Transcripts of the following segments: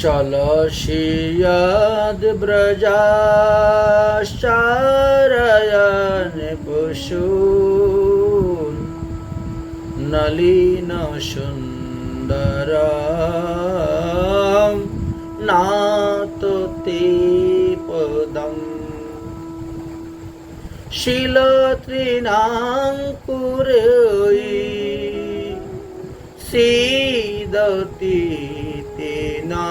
চল শিয়াদ ব্রজাশারয়ন পশু নলীন সুন্দর নাততে পদম শিল তৃণাং পুরই সীদতী মদিনা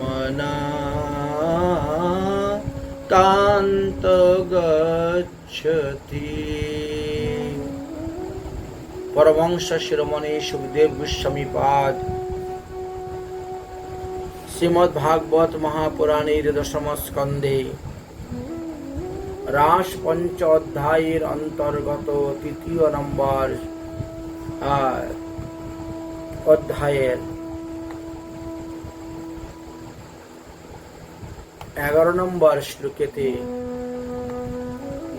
মনা। গচ্ছতি। পরমংস শিরোমণি সুখদেব গোস্বামী পাদ। শ্রীমদ ভাগবত মহাপুরাণীর দশম স্কন্দে রাস পঞ্চ অধ্যায়ের অন্তর্গত তৃতীয় নম্বর অধ্যায়ের এগারো নম্বর শ্লোকেতে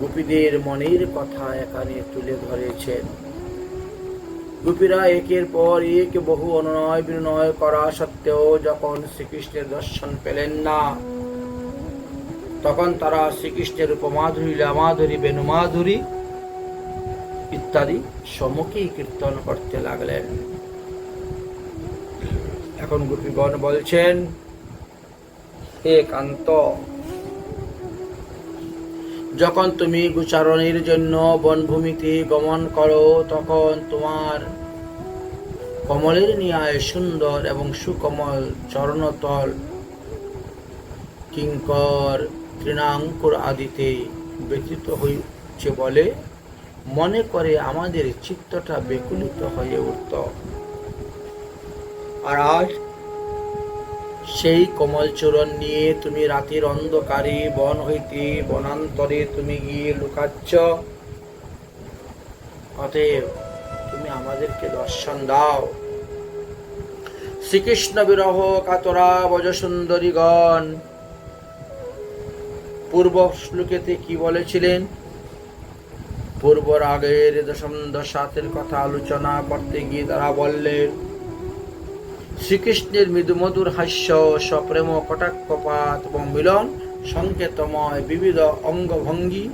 গোপীদের মনের কথা এখানে তুলে ধরেছেন গোপীরা একের পর এক বহু অনুনয় বিনয় করা সত্ত্বেও যখন শ্রীকৃষ্ণের দর্শন পেলেন না, তখন তারা শ্রীকৃষ্ণের উপমাধুরী লামাধুরী বেনুমাধুরী ইত্যাদি সমুখী কীর্তন করতে লাগলেন। এখন গোপীগণ বলছেন, হে কান্ত, যখন তুমি গোচারণের জন্য বনভূমিতে গমন করো, তখন তোমার কমলের ন্যায় সুন্দর এবং সুকমল চরণতল, কিঙ্কর, তৃণাঙ্কুর আদিতে ব্যতীত হয়েছে বলে মনে করে আমাদের চিত্তটা বেকুলিত হয়ে উঠত। আর আজ সেই কমল চূরণ নিয়ে তুমি রাতের অন্ধকারে বন হইতে বনান্তরে তুমি গিয়ে লুকাচ্ছ। অতএব তুমি আমাদেরকে দর্শন দাও। শ্রীকৃষ্ণ বিরহ কাতরা বজ সুন্দরীগণ পূর্ব শ্লোকেতে কি বলেছিলেন? পূর্ব রাগের দশম দশাতের কথা আলোচনা করতে গিয়ে তারা বললেন শ্রীকৃষ্ণের মৃদুমধুর হাস্য সপ্রেম কটাক্ষপাত, এবং মিলন, সংকেতময় বিবিধ অঙ্গভঙ্গি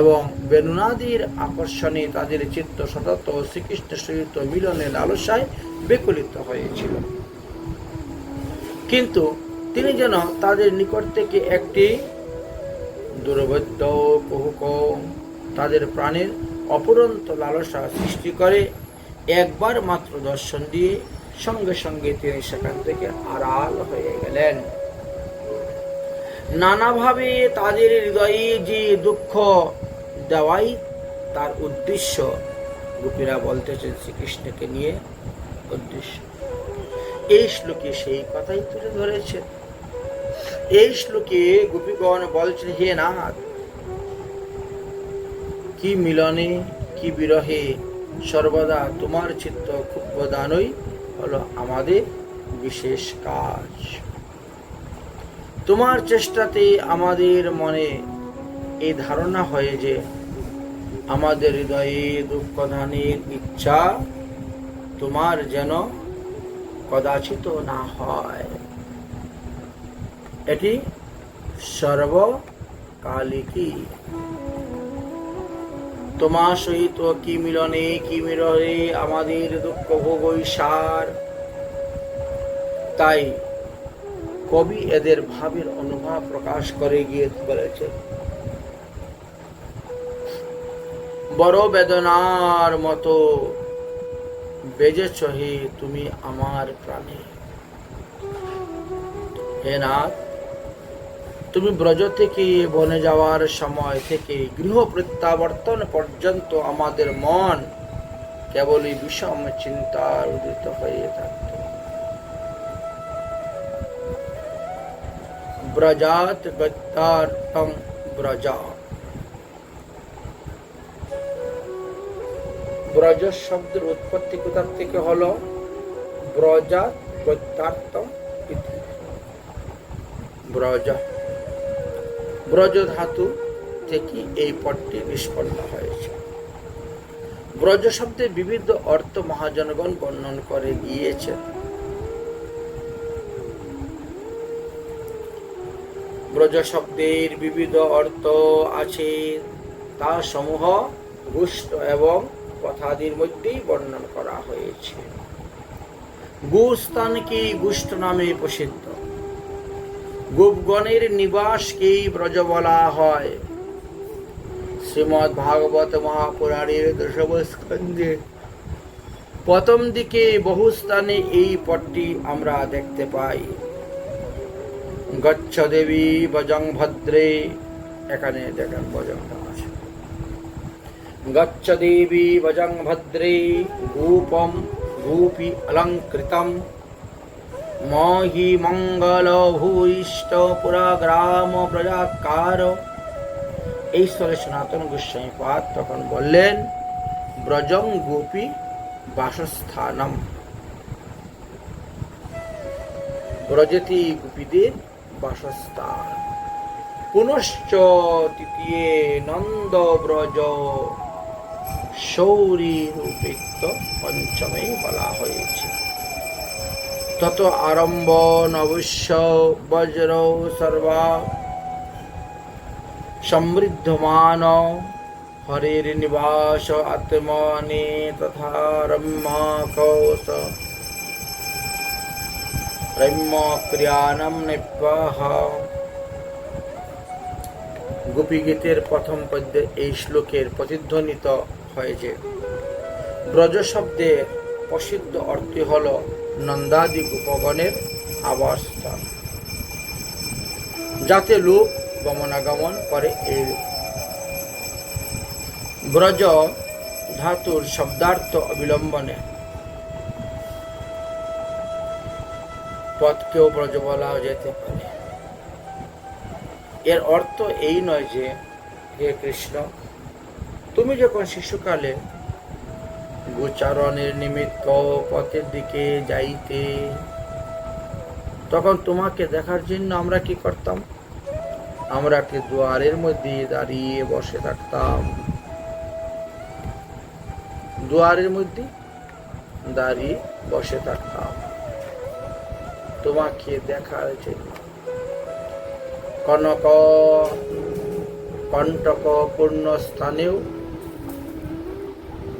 এবং বেনুনাদির আকর্ষণে তাদের চিত্ত সতত শ্রীকৃষ্ণের সহিত মিলনের লালসায় বিকলিত হয়েছিল। কিন্তু তিনি যেন তাদের নিকট থেকে একটি দুর্বৈদ্য কুহুক তাদের প্রাণের অপুরন্ত লালসা সৃষ্টি করে, একবার মাত্র দর্শন দিয়ে সঙ্গে সঙ্গে তিনি সেখান থেকে আড়াল হয়ে গেলেন। নানাভাবে তাদের হৃদয়ে যে দুঃখ দেওয়াই তার উদ্দেশ্য গোপীরা বলতেছেন শ্রীকৃষ্ণকে নিয়ে উদ্দেশ্য। এই শ্লোকে সেই কথাই তুলে ধরেছে এই শ্লোকে গোপীগণ বলছেন, হে নাথ কি মিলনে, কি বিরহে, সর্বদা তোমার চিত্ত খুব দানই হলো আমাদের বিশেষ কাজ। তোমার চেষ্টাতে আমাদের মনে এই ধারণা হয় যে আমাদের হৃদয়ে দুঃখ দানের ইচ্ছা তোমার যেন কদাচিত না হয়। এটি সর্বকালিকী তোমার সহিত কি মিলনে কি মিলনে আমাদের দুঃখ ভোগই সার তাই কবি এদের ভাবের অনুভব প্রকাশ করে গিয়ে বলেছে বড় বেদনার মতো বেজেছ হে তুমি আমার প্রাণে। হে নাথ তুমি ব্রজ থেকে বনে যাওয়ার সময় থেকে গৃহ প্রত্যাবর্তন পর্যন্ত আমাদের মন কেবলই বিষম চিন্তার উদিত হয়ে থাকত। ব্রজাত গত্যার্থম ব্রজা। ব্রজ শব্দের উৎপত্তি কোথা থেকে হলো? ব্রজাত গত্যার্থম ইতি। ব্রজ। ব্রজ ধাতু থেকে এই পদটি নিষ্পন্ন হয়েছে। ব্রজ শব্দে বিবিধ অর্থ মহাজনগণ বর্ণন করে গিয়েছে। ব্রজ শব্দের বিবিধ অর্থ আছে, তা সমূহ গুষ্ট এবং কথাদির মধ্যেই বর্ণন করা হয়েছে। গুস্থান কি গুষ্ট নামে প্রসিদ্ধ। গোপগণের নিবাসকেই ব্রজ বলা হয়। শ্রীমৎ ভাগবত মহাপুরাণের দশম স্কন্ধে প্রথম দিকে বহু স্থানে এই পটটি আমরা দেখতে পাই। গচ্ছ দেবী বজং ভদ্রে, এখানে দেখেন আছে গচ্ছ দেবী বজং ভদ্রে ভূপম ভূপি অলঙ্কৃতম মহি মঙ্গল ভূইষ্ট পুরা গ্রাম প্রজাকার। এই স্থলে সনাতন গোস্বামী পাদ তখন বললেন, ব্রজং গোপী বাসস্থানম। ব্রজতি গোপীদের বাসস্থান। পুনশ্চ তৃতীয় নন্দ ব্রজ শৌরী রূপিত পঞ্চমে বলা হয়েছে। তত আরম্ভ নবস্য বজ্র সর্বা সমৃদ্ধমান হরির নিবাস আত্মনে তথা রম্যকৌশ রম্যক্রিয়ানম নিপাহ গোপীগীতের প্রথম পদ্যে এই শ্লোকের প্রতিধ্বনিত হয়েছে। ব্রজ শব্দের প্রসিদ্ধ অর্থ হল নন্দাদি গোপগণের আবাসস্থান যাতে লোক গমনাগমন করে এই ব্রজ ধাতুর শব্দার্থ অবিলম্বনে। পথকেও ব্রজ বলা যেতে পারে। এর অর্থ এই নয় যে, হে কৃষ্ণ, তুমি যখন শিশুকালে গোচারণের নিমিত্ত পথের দিকে যাইতে। তখন তোমাকে দেখার জন্য আমরা কি করতাম? আমরা কি দুয়ারের মধ্যে দাঁড়িয়ে বসে থাকতাম? দুয়ারের মধ্যে দাঁড়িয়ে বসে থাকতাম। তোমাকে দেখার জন্য। কনক কণ্টক পূর্ণ স্থানেও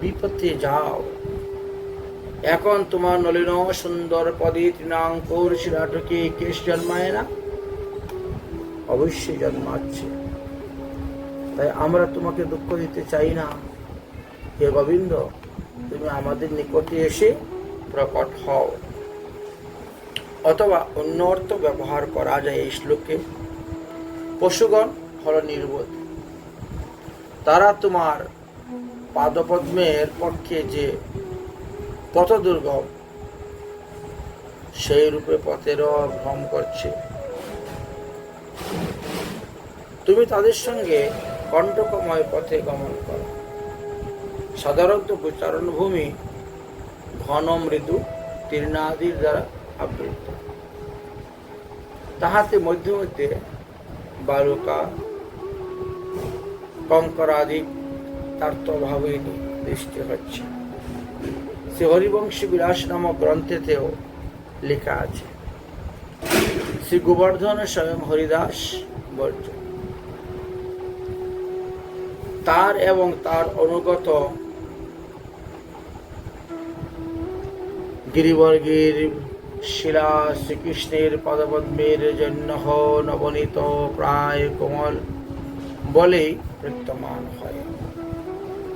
বিপথে যাও। এখন তোমার নলিন সুন্দর পদে তৃণাঙ্কুর শিলাটকে কেশ জন্মায় না? অবশ্যই জন্মাচ্ছে। তাই আমরা তোমাকে দুঃখ দিতে চাই না। হে গোবিন্দ, তুমি আমাদের নিকটে এসে প্রকট হও। অথবা অন্য অর্থ ব্যবহার করা যায় এই শ্লোকে। পশুগণ হল নির্বোধ। তারা তোমার পাদপদ্মের পক্ষে যে পথ দুর্গম সেই রূপে পথেরও ভ্রম করছে। তুমি তাদের সঙ্গে কণ্টকময় পথে গমন করো। সাধারণত গোচারণ ভূমি ঘন মৃদু তীর্ণাদির দ্বারা আবৃত। তাহাতে মধ্যে মধ্যে বালুকা কঙ্করাদি তার তো অভাবেই দৃষ্টি হচ্ছে। শ্রী হরিবংশী বিলাস নামক গ্রন্থেতেও লেখা আছে। শ্রী গোবর্ধন স্বয়ং হরিদাস বর্জ তার এবং তার অনুগত গিরিবর্গের শিলা শ্রীকৃষ্ণের পদপদ্মের জন্য নবনীত প্রায় কোমল বলেই প্রত্যমান হয়।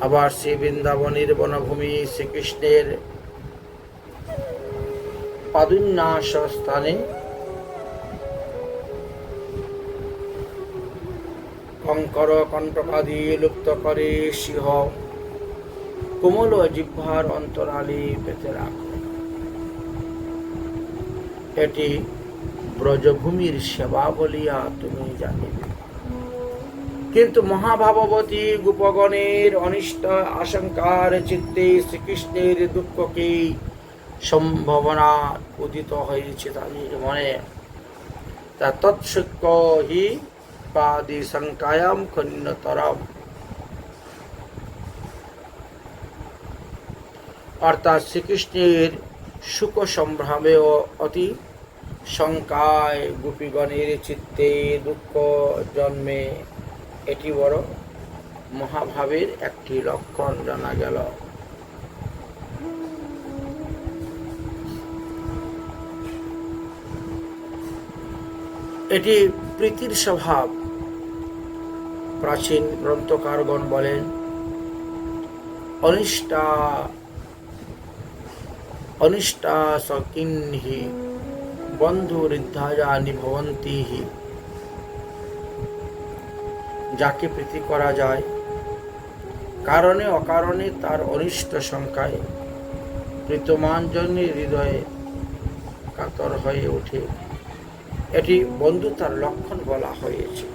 আবার শ্রী বৃন্দাবনের বনভূমি শ্রীকৃষ্ণের পাদুন্যাস স্থানে কঙ্কর কণ্টকাদি লুপ্ত করে সিংহ কোমল জিহ্বার অন্তরালে পেতে রাখো। এটি ব্রজভূমির সেবা বলিয়া তুমি জানিবে। কিন্তু মহাভাবতী গোপগণের অনিষ্ট, আশঙ্কার চিত্তে শ্রীকৃষ্ণের দুঃখকে সম্ভাবনা উদিত হয়েছে তাদের মনে। তা তৎসুক্য হি পাদি শঙ্কায়াম খন্নতরম অর্থাৎ শ্রীকৃষ্ণের সুখ সম্ভ্রমে অতি শঙ্কায় গোপীগণের চিত্তে দুঃখ জন্মে। এটি বড় মহাভাবের একটি লক্ষণ জানা গেল। এটি প্রীতির স্বভাব। প্রাচীন গ্রন্থকারগণ বলেন অনিষ্টা অনিষ্টা সকিন্হি বন্ধু ঋদ্ধাজা নিভবন্তি যাকে প্রীতি করা যায়। কারণে অকারণে তার অনিষ্ট সংখ্যায় প্রীতমান জন্যে হৃদয়ে কাতর হয়ে ওঠে। এটি বন্ধুতার লক্ষণ বলা হয়েছে।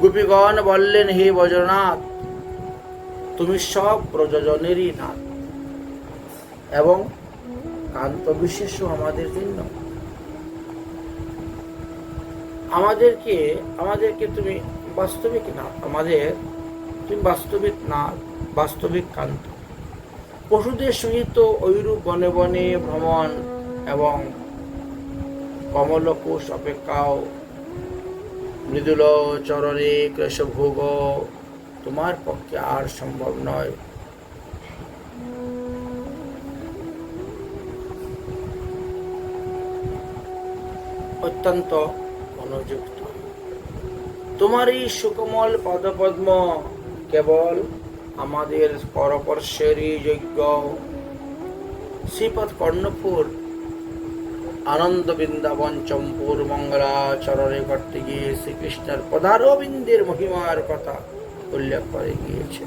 গোপীগণ বললেন, হে বজ্রনাথ, তুমি সব প্রযোজনেরই নাথ এবং কান্ত বিশেষও আমাদের জন্য। আমাদেরকে আমাদেরকে তুমি বাস্তবিক না, আমাদের তুমি বাস্তবিক না, বাস্তবিক কান্ত পশুদের সহিত ঐরূপ বনে বনে ভ্রমণ এবং কমলকোষ অপেক্ষাও মৃদুল চরণে ক্লেশভোগ তোমার পক্ষে আর সম্ভব নয়। অত্যন্ত অনুযুক্ত তোমার এই সুকমল পদপদ্ম কেবল আমাদের পরপর্শেরই যোগ্য। শ্রীপদ কর্ণপুর আনন্দ বৃন্দাবন চম্পুর মঙ্গলাচরণে করতে গিয়ে শ্রীকৃষ্ণের পদারবিন্দের মহিমার কথা উল্লেখ করে গিয়েছে।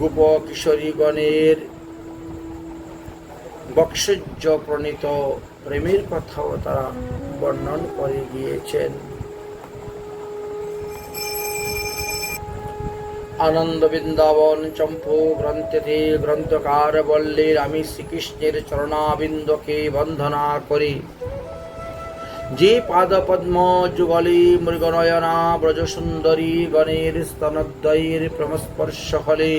গোপ কিশোরীগণের বক্সজ্য প্রণীত প্রেমের কথাও তারা বর্ণন করে গিয়েছেন। আনন্দ বৃন্দাবন চম্পু গ্রন্থে গ্রন্থকার বললেন আমি শ্রীকৃষ্ণের চরণাবিন্দকে বন্ধনা করি। যে পাদপদ্ম যুগলে মৃগনয়না ব্রজসুন্দরী গণের স্তনদ্বয়ের প্রেমস্পর্শ হলে,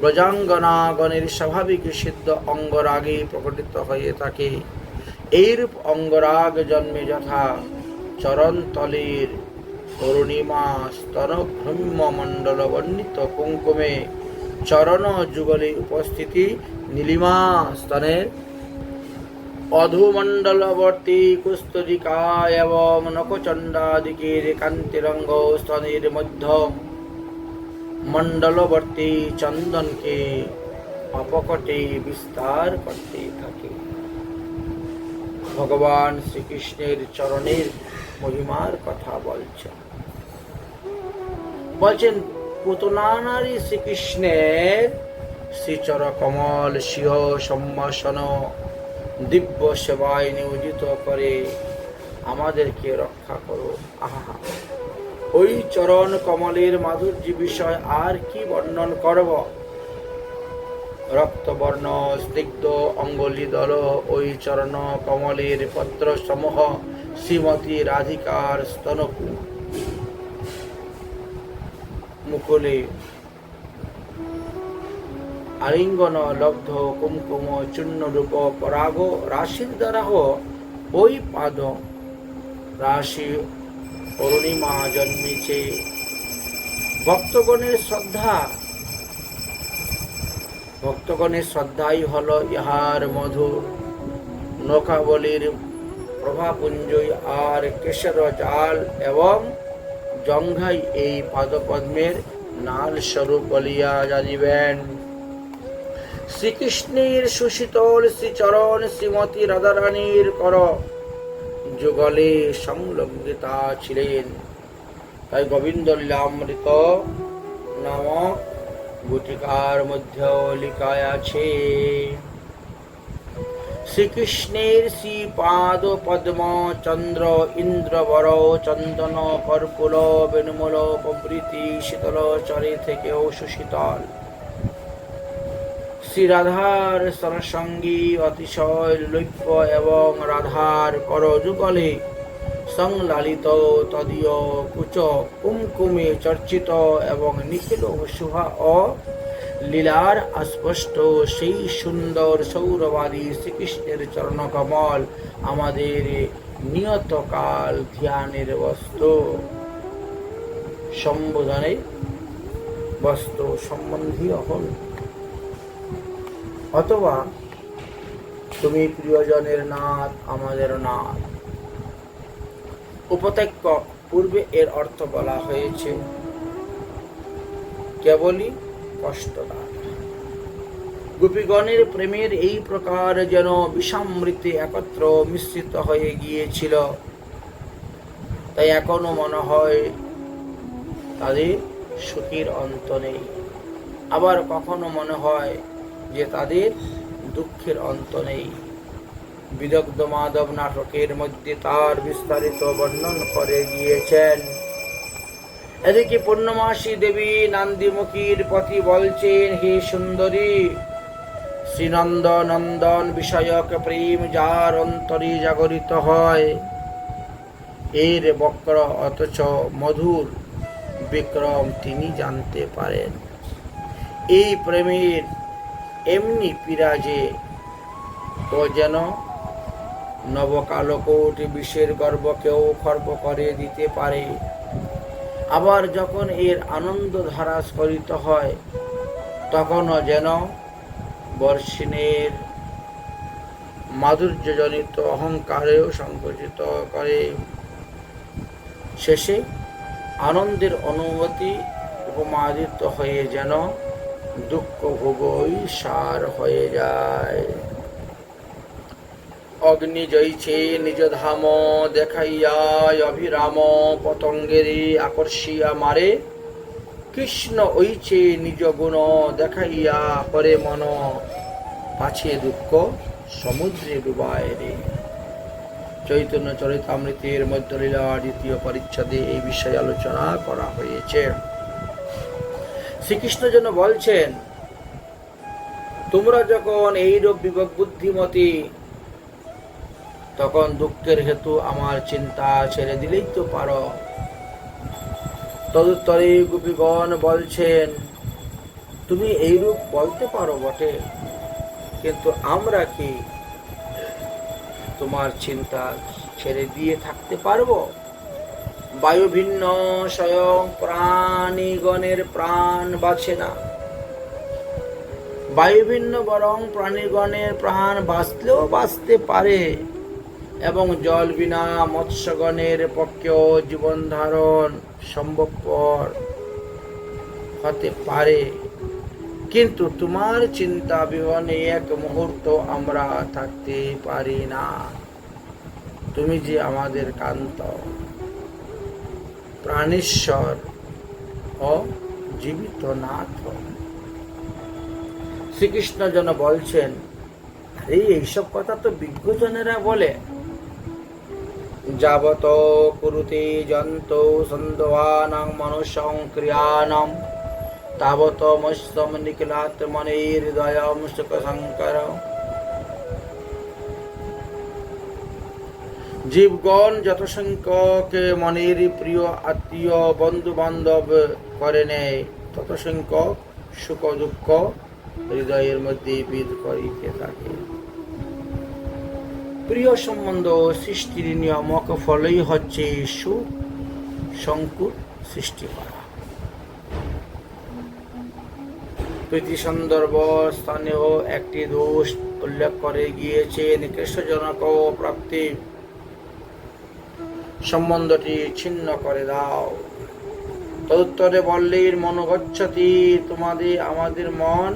ব্রজাঙ্গনা গণের স্বাভাবিক সিদ্ধ অঙ্গরাগে প্রকটিত হয়ে থাকে। এইরূপ অঙ্গরাগ জন্মে যথা। চরণতলের অরুণিমা স্তনভ্রম্য মণ্ডল বর্ণিত কুঙ্কুমে চরণ যুগলে উপস্থিতি নীলিমা স্তনের। অধুমণ্ডলবর্তী কুস্তরিকা এবং নখচণ্ডাদিকের কান্তিরঙ্গ স্তনের মধ্য মণ্ডলবর্তী চন্দনকে অপকটে বিস্তার করতে থাকে। ভগবান শ্রীকৃষ্ণের চরণের মহিমার কথা বলছেন বলছেন পুতনা নারী শ্রীকৃষ্ণের শ্রীচর কমল সিংহ সম্ভাষণ দিব্য সেবায় নিয়োজিত করে আমাদেরকে রক্ষা করো। আহা। ওই চরণ কমলের মাধুর্য বিষয় আর কি বর্ণন করব? রক্তবর্ণ, স্নিগ্ধ অঙ্গলি দল ওই চরণ কমলের পত্র সমূহ শ্রীমতী রাধিকার স্তনকু। মুকুলে আলিঙ্গন, লব্ধ, কুমকুম চূর্ণ রূপ পরাগ, রাশির দ্বারা ওই পাদ রাশি অরুণিমা জন্মেছে। ভক্তগণের শ্রদ্ধা ভক্তগণের শ্রদ্ধাই হল ইহার মধুর নৌকাবলির প্রভাপুঞ্জয় আর কেশর জাল এবং জঙ্ঘাই এই পাদপদ্মের নাল স্বরূপ বলিয়া জানিবেন শ্রীকৃষ্ণের সুশীতল শ্রীচরণ শ্রীমতী রাধারানীর কর। যুগলে সংলগ্নিতা ছিলেন। তাই গোবিন্দ লীলামৃত নামক গুটিকার মধ্যে লিখায় আছে শ্রীকৃষ্ণের শ্রীপাদ পদ্ম চন্দ্র ইন্দ্রবর চন্দন কর্পুল বেনুমূল প্রভৃতি শীতল চরে থেকেও সুশীতল শ্রী রাধার সরসঙ্গী অতিশয় লৈপ্য এবং রাধার করযুগলে সংলালিত তদীয় কুচ কুমকুমে চর্চিত এবং নিখিল শুভা ও লীলার অস্পষ্ট সেই সুন্দর সৌরবাদী শ্রীকৃষ্ণের চরণকমল আমাদের নিয়তকাল ধ্যানের বস্তু। সম্বোধনে বস্তু সম্বন্ধীয় হন অথবা তুমি প্রিয়জনের নাথ, আমাদের নাথ। উপত্যক্য পূর্বে এর অর্থ বলা হয়েছে কেবলই কষ্টদান। গোপীগণের প্রেমের এই প্রকার যেন বিষামৃতে একত্র মিশ্রিত হয়ে গিয়েছিল তাই এখনও মনে হয় তাদের সুখের অন্ত নেই। আবার কখনো মনে হয় যে তাদের দুঃখের অন্ত নেই। বিদগ্ধ মাধব নাটকের মধ্যে তার বিস্তারিত বর্ণন করে গিয়েছেন এদিকে পূর্ণমাসী দেবী নান্দিমুখীর পতি বলছেন, হে সুন্দরী শ্রীনন্দ নন্দন বিষয়ক প্রেম যার অন্তরে জাগরিত হয়, এর বক্র অথচ মধুর বিক্রম তিনি জানতে পারেন। এই প্রেমের এমনি পিরাজে ও যেন নবকালকোটি বিশ্বের গর্বকেও খর্ব করে দিতে পারে। আবার যখন এর আনন্দ ধারা স্খলিত হয়, তখনও যেন বর্ষিণের মাধুর্যজনিত অহংকারেও সংকুচিত করে। শেষে আনন্দের অনুভূতি উপমাদিত হয়ে যেন দুঃখ ভোগই সার হয়ে যায়। অগ্নি জয়ছে, নিজ ধাম দেখাইয়া অভিরাম পতঙ্গেরে আকর্ষিয়া মারে। কৃষ্ণ ঐছে নিজ গুণ, দেখাইয়া করে মন। পাছে দুঃখ, সমুদ্রে ডুবায় রে। চৈতন্য চরিতামৃতের মধ্যলীলা দ্বিতীয় পরিচ্ছদে এই বিষয়ে আলোচনা করা হয়েছে। শ্রীকৃষ্ণ যেন বলছেন, তোমরা যখন এইরূপ বিবেক বুদ্ধিমতী তখন দুঃখের হেতু আমার চিন্তা ছেড়ে দিলেই তো পারো। তদুত্তরে গোপীগণ বলছেন, তুমি এইরূপ বলতে পারো বটে, কিন্তু আমরা কি তোমার চিন্তা ছেড়ে দিয়ে থাকতে পারব? বায়ু ভিন্ন স্বয়ং প্রাণীগণের প্রাণ বাঁচে না। বায়ু ভিন্ন বরং প্রাণীগণের প্রাণ বাঁচলেও বাঁচতে পারে। এবং জল বিনা মৎস্যগণের পক্ষেও জীবন ধারণ সম্ভবপর হতে পারে। কিন্তু তোমার চিন্তা বিহনে এক মুহূর্ত আমরা থাকতে পারি না। তুমি যে আমাদের কান্ত, প্রাণেশ্বর ও জীবিত নাথ। শ্রীকৃষ্ণ যেন বলছেন এই এইসব কথা তো বিজ্ঞজনেরা বলে। যাবত কুরুতে জন্ত সন্দবানাং মনুষ্যং ক্রিয়ানাম তাবত মস্যম নিখিলাত মনে হৃদয়ম সুখ শঙ্কর জীবগণ যত সংখ্যক মনের প্রিয় আত্মীয় বন্ধু বান্ধব করে নেয় তত সংখ্যক সুখ দুঃখ হৃদয়ের মধ্যে বিদ করিতে থাকে প্রিয় সম্বন্ধ সৃষ্টির নিয়ামক ফলই হচ্ছে সুখ সংকুল সৃষ্টি করা। প্রীতি সন্দর্ভ স্থানেও একটি দোষ উল্লেখ করে গিয়েছে কৃষ্ণজনক প্রাপ্তি। সম্বন্ধটি ছিন্ন করে দাও। তদুত্তরে বললেন মনোগচ্ছতি তোমাদের, আমাদের মন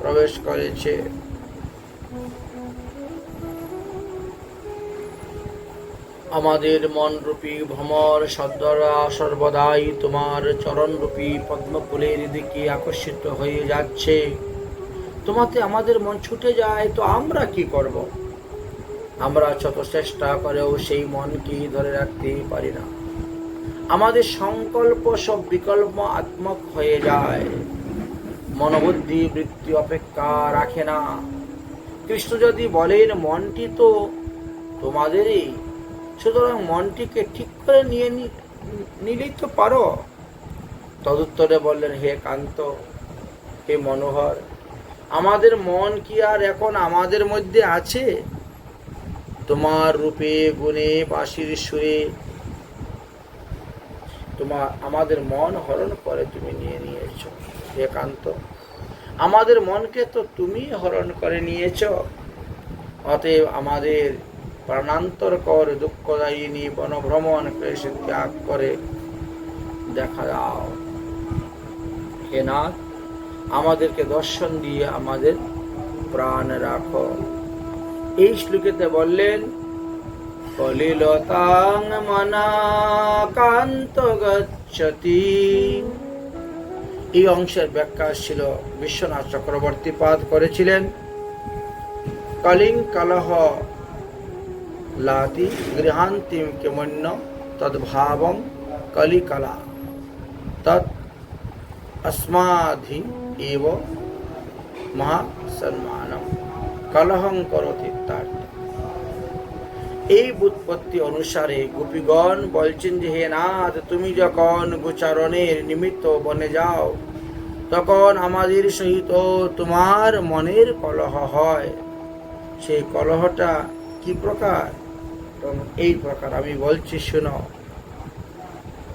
প্রবেশ করেছে। আমাদের মনরূপী ভ্রমর সদ্দরা সর্বদাই তোমার চরণরূপী পদ্মফুলের দিকে আকর্ষিত হয়ে যাচ্ছে। তোমাতে আমাদের মন ছুটে যায়, তো আমরা কি করব? আমরা যত চেষ্টা করেও সেই মনকে ধরে রাখতে পারি না। আমাদের সংকল্প সব বিকল্প আত্মক হয়ে যায়। মনোবুদ্ধি, বৃত্তি, অপেক্ষা রাখে না। কৃষ্ণ যদি বলেন মনটি তো তোমাদেরই সুতরাং মনটিকে ঠিক করে নিয়ে নিলেই তো পারো। তদুত্তরে বললেন, হে কান্ত, হে মনোহর, আমাদের মন কি আর এখন আমাদের মধ্যে আছে? তোমার রূপে, গুণে, বাঁশির সুরে তোমার আমাদের মন হরণ করে তুমি নিয়ে নিয়েছ। হে কান্ত, আমাদের মনকে তো তুমি হরণ করে নিয়েছ। অতএব আমাদের প্রাণান্তর কর, দুঃখদায়িনী বনভ্রমণ ক্লেশ ত্যাগ করে। দেখা দাও হে নাথ, আমাদেরকে দর্শন দিয়ে আমাদের প্রাণ রাখো। এই শ্লোকেতে বললেন, কলিলতাং মনাকান্ত গচ্ছতি। এই অংশের ব্যাখ্যা ছিল বিশ্বনাথ চক্রবর্তী পাদ করেছিলেন। কলিং কলহ লাতি গৃহান্তিম কিমন্য তদ্ভাবম কলিকলা তৎ अस्माधि एव মহাসম্মানম কলহং করতি ইত্যার্থ এই বুৎপত্তি অনুসারে গোপীগণ বলছেন যে হে নাথ তুমি যখন গোচারণের নিমিত্ত বনে যাও তখন আমাদের সহিত তোমার মনের কলহ হয় সেই কলহটা কি প্রকার তখন এই প্রকার, আমি বলছি, শোনো।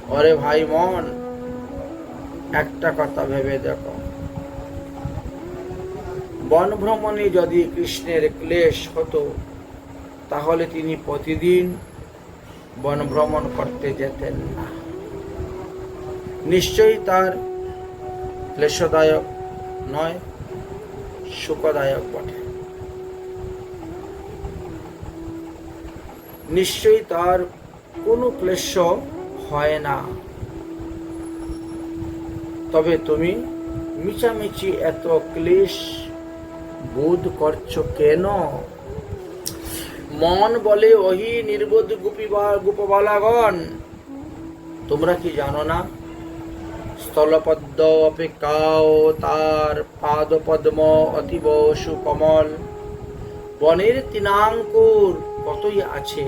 অরে ভাই মন, একটা কথা ভেবে দেখো। বন ভ্রমণে যদি কৃষ্ণের ক্লেশ হতো, তাহলে তিনি প্রতিদিন বন ভ্রমণ করতে যেতেন না। নিশ্চয়ই তার ক্লেশদায়ক নয়, সুখদায়ক বটে। নিশ্চয়ই তার কোনো ক্লেশ হয় না। তবে তুমি মিছামিছি এত ক্লেশ বোধ করছ কেন? মন বলে ওহি নির্বোধ গোপী গোপবালাগণ। তোমরা কি জানো না? স্থলপদ্ম অপেক্ষাও তার পাদপদ্ম অতীব সুকমল। বনের তিনাঙ্কুর কতই আছে?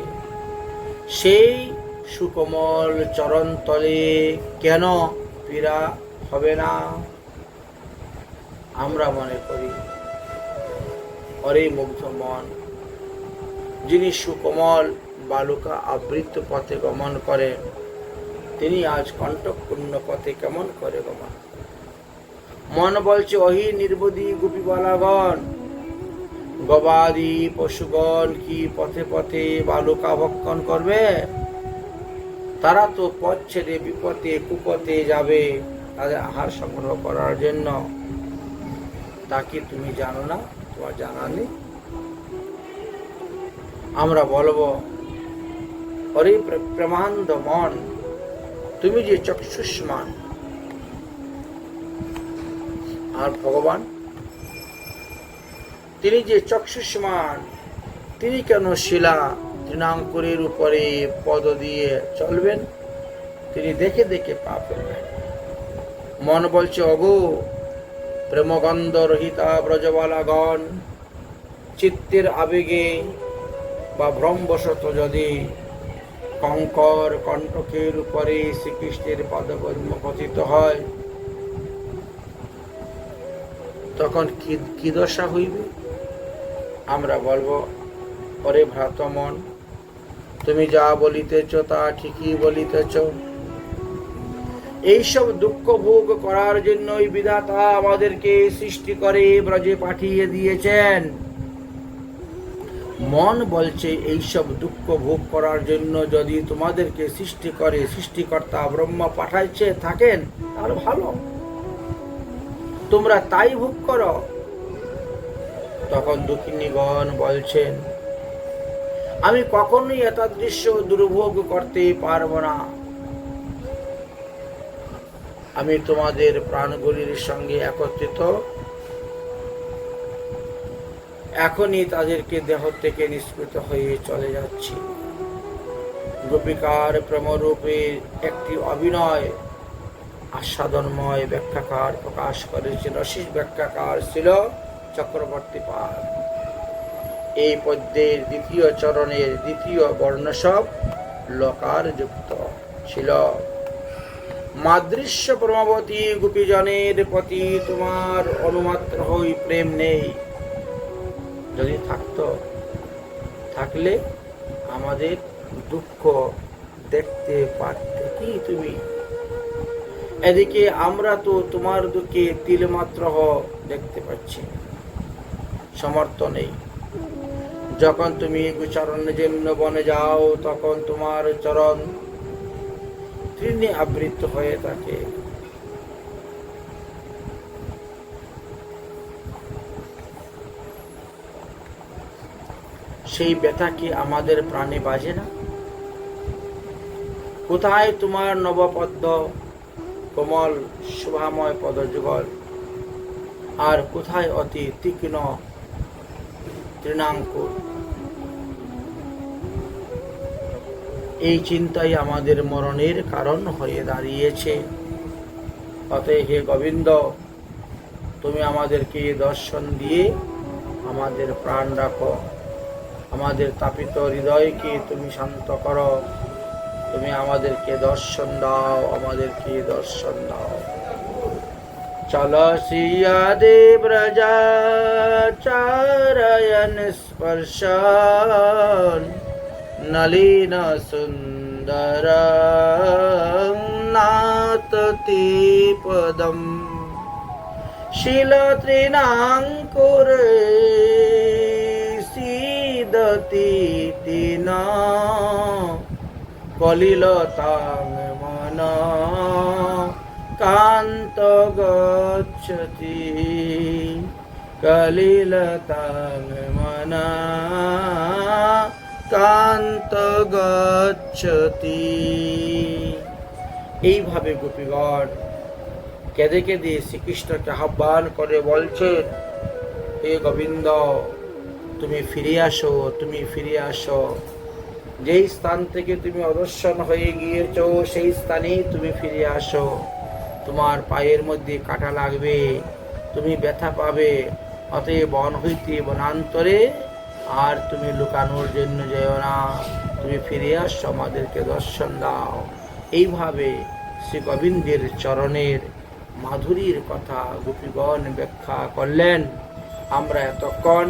সেই সুকমল চরণ তলে কেন পীড়া হবে না? আমরা মনে করি, অরে মুগ্ধ মন, যিনি সুকমল বালুকা আবৃত পথে গমন করে তিনি আজ কণ্ঠপূর্ণ পথে কেমন করে গমন? মন বলছে, অহি নির্বোধী গোপীবালাগণ গবাদি পশুগণ কি পথে পথে বালুকা ভক্ষণ করবে? তারা তো পথ ছেড়ে বিপথে কুপথে যাবে তাদের আহার সংগ্রহ করার জন্য। তা কি তুমি জানো না? তোমার জানা নেই? আমরা বলব হরে প্রে- প্রেমানন্দ মন, তুমি যে চক্ষুষ্মান। আর ভগবান তিনি যে চক্ষুষ্মান, তিনি কেন শিলা তৃণাঙ্কুরের উপরে পদ দিয়ে চলবেন? তিনি দেখে দেখে পা ফেলবেন। মন বলছে অগো প্রেমগন্ধ রহিতা ব্রজবালাগণ, চিত্তের আবেগে বা ভ্রমবশত যদি কঙ্কর কণ্টকের উপরে শ্রীকৃষ্ণের পদপদ্ম পতিত হয়, তখন কি কি দশা হইবে? আমরা বলব পরে ভ্রাতমন তুমি যা বলিতেছ তা ঠিকই বলিতেছ। এইসব দুঃখ ভোগ করার জন্যই বিধাতা আমাদেরকে সৃষ্টি করে ব্রজে পাঠিয়ে দিয়েছেন। মন বলছে, এইসব দুঃখ ভোগ করার জন্য যদি তোমাদেরকে সৃষ্টি করে, সৃষ্টিকর্তা ব্রহ্মা পাঠাইছে, থাকেন, তাহলে ভালো। তোমরা তাই ভোগ করো। তখন দুঃখিনীগণ বলছেন, আমি কখনোই এতাদৃশ্য দুর্ভোগ করতে পারব না। আমি তোমাদের প্রাণগুলির সঙ্গে একত্রিত। এখনই তাদেরকে দেহ থেকে নিষ্কৃত হয়ে চলে যাচ্ছি। গোপিকার প্রেমরূপে একটি অভিনয় আস্বাদনময় ব্যাখ্যাকার প্রকাশ করেছে। রসিক ব্যাখ্যাকার ছিল চক্রবর্তী পাল। এই পদ্যের দ্বিতীয় চরণের দ্বিতীয় বর্ণ সব লকার যুক্ত ছিল। মাদৃশ্য প্রমাবতী গোপীজনের প্রতি তোমার অনুমাত্র হই প্রেম নেই। যদি থাকতো, থাকলে আমাদের দুঃখ দেখতে পারতে কি তুমি? এদিকে আমরা তো তোমার দুঃখে তিলমাত্র দেখতে পাচ্ছি। সমর্থ নেই। যখন তুমি গুচারণের জন্য বনে যাও, তখন তোমার চরণ তৃণে আবৃত হয়ে থাকে। সেই ব্যথা কি আমাদের প্রাণে বাজে না? কোথায় তোমার নবপদ্ম কোমল শোভাময় পদযুগল? আর কোথায় অতি তীক্ষ্ণ তৃণাঙ্কুর। এই চিন্তাই আমাদের মরণের কারণ হয়ে দাঁড়িয়েছে। অতএব হে গোবিন্দ, তুমি আমাদেরকে দর্শন দিয়ে আমাদের প্রাণ রাখো আমাদের তাপিত হৃদয়কে তুমি শান্ত করো। তুমি আমাদেরকে দর্শন দাও, আমাদেরকে দর্শন দাও। চলো শিয়াদে ব্রজা চারয়ন স্পর্শ নলীন সুন্দর নাততি পদম শিলতৃণাঙ্কুরে সীদতি তিন কলিলতাং মন কান্ত গচ্ছতি কলিলতানমনা কান্ত গচ্ছতি এইভাবে গোপীগণ কেঁদে কেঁদে শ্রীকৃষ্ণকে আহ্বান করে বলছে, হে গোবিন্দ, তুমি ফিরে আসো, তুমি ফিরে আসো। যেই স্থান থেকে তুমি অদর্শন হয়ে গিয়েছ, সেই স্থানেই তুমি ফিরে আসো। তোমার পায়ের মধ্যে কাটা লাগবে, তুমি ব্যথা পাবে। অতএব বন হইতে বনান্তরে আর তুমি লুকানোর জন্য যেও না। তুমি ফিরে আসো আমাদেরকে দর্শন দাও। এইভাবে শ্রী গোবিন্দের চরণের মাধুরীর কথা গোপীগণ ব্যাখ্যা করলেন। আমরা এতক্ষণ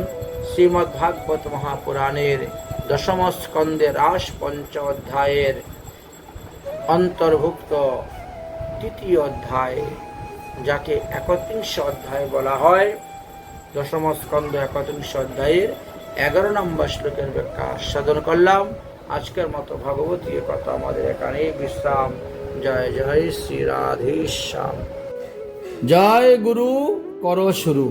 শ্রীমদ্ ভাগবত মহাপুরাণের দশম স্কন্ধে রাস পঞ্চ অধ্যায়ের অন্তর্ভুক্ত তৃতীয় অধ্যায়, যাকে একত্রিংশ অধ্যায় বলা হয়। দশম স্কন্ধ একত্রিংশ অধ্যায়ের এগারো নম্বর শ্লোকের ব্যাখ্যা আস্বাদন করলাম। আজকের মতো ভগবতী কথা আমাদের এখানে বিশ্রাম। জয় জয় শ্রী রাধেশ্যাম জয় গুরু, কর শুরু।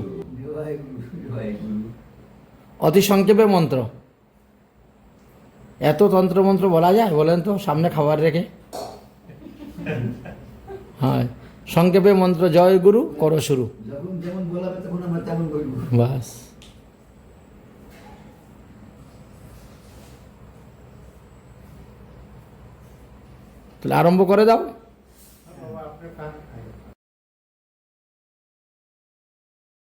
অতি সংক্ষেপে মন্ত্র। এত তন্ত্র মন্ত্র বলা যায়? বলেন তো, সামনে খাবার রেখে। হ্যাঁ। সংক্ষেপে মন্ত্র জয় গুরু করো শুরু। বাস। তাহলে আরম্ভ করে দাও।